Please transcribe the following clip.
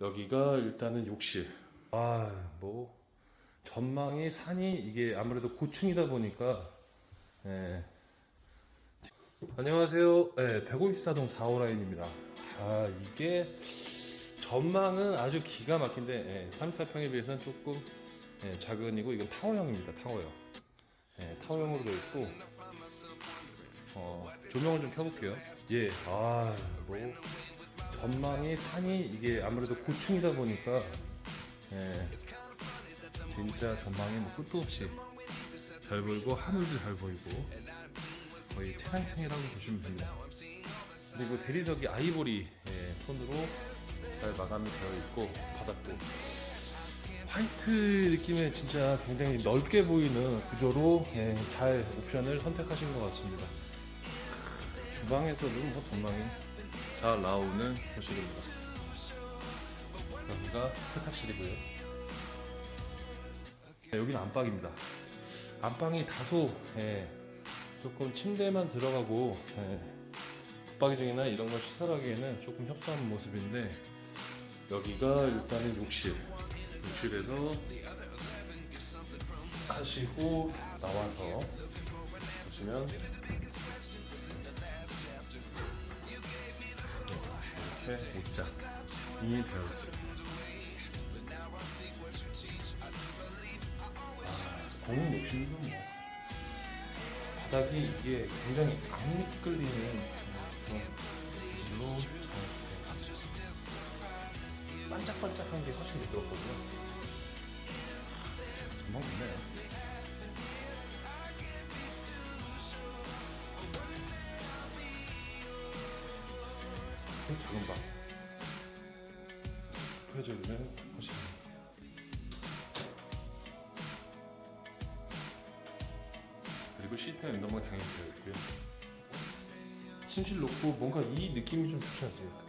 여기가 일단은 욕실. 아, 뭐 전망이 산이 이게 아무래도 고층이다 보니까 예. 안녕하세요. 네, 154동 4호 라인입니다. 아, 이게 전망은 아주 기가 막힌데 예, 34평에 비해서는 조금 예, 작은이고 이건 타워형입니다. 타워형. 예, 타워형으로 되어 있고 어, 조명을 좀 켜볼게요. 예, 아, 뭐 전망이 산이 이게 아무래도 고층이다 보니까 예, 진짜 전망이 뭐 끝도 없이 잘 보이고 하늘도 잘 보이고 거의 최상층이라고 보시면 됩니다. 그리고 대리석이 아이보리 예, 톤으로 잘 마감이 되어 있고 바닥도 화이트 느낌의 진짜 굉장히 넓게 보이는 구조로 예, 잘 옵션을 선택하신 것 같습니다. 주방에서도 뭐 전망이 잘 나오는 호실입니다. 여기가 세탁실이고요. 네, 여기는 안방입니다. 안방이 다소 예, 조금 침대만 들어가고 예, 붙박이장이나 이런 걸 시설하기에는 조금 협소한 모습인데 여기가 일단은 욕실 욕실에서 하시고 나와서 보시면 이렇게 옷장이 되어 있습니다. 아, 공용 욕실도 뭐 바닥이 이게 굉장히 안 미끌리는 그런 기질로 잘 되어 있습니다. 반짝반짝한 게 훨씬 미끄럽거든요. 정말 좋네요. 이 작은 방. 펴져 있는 호실입니다. 그리고 시스템 랜덤가 당연히 되어 있고요. 침실 놓고 뭔가 이 느낌이 좀 좋지 않습니까?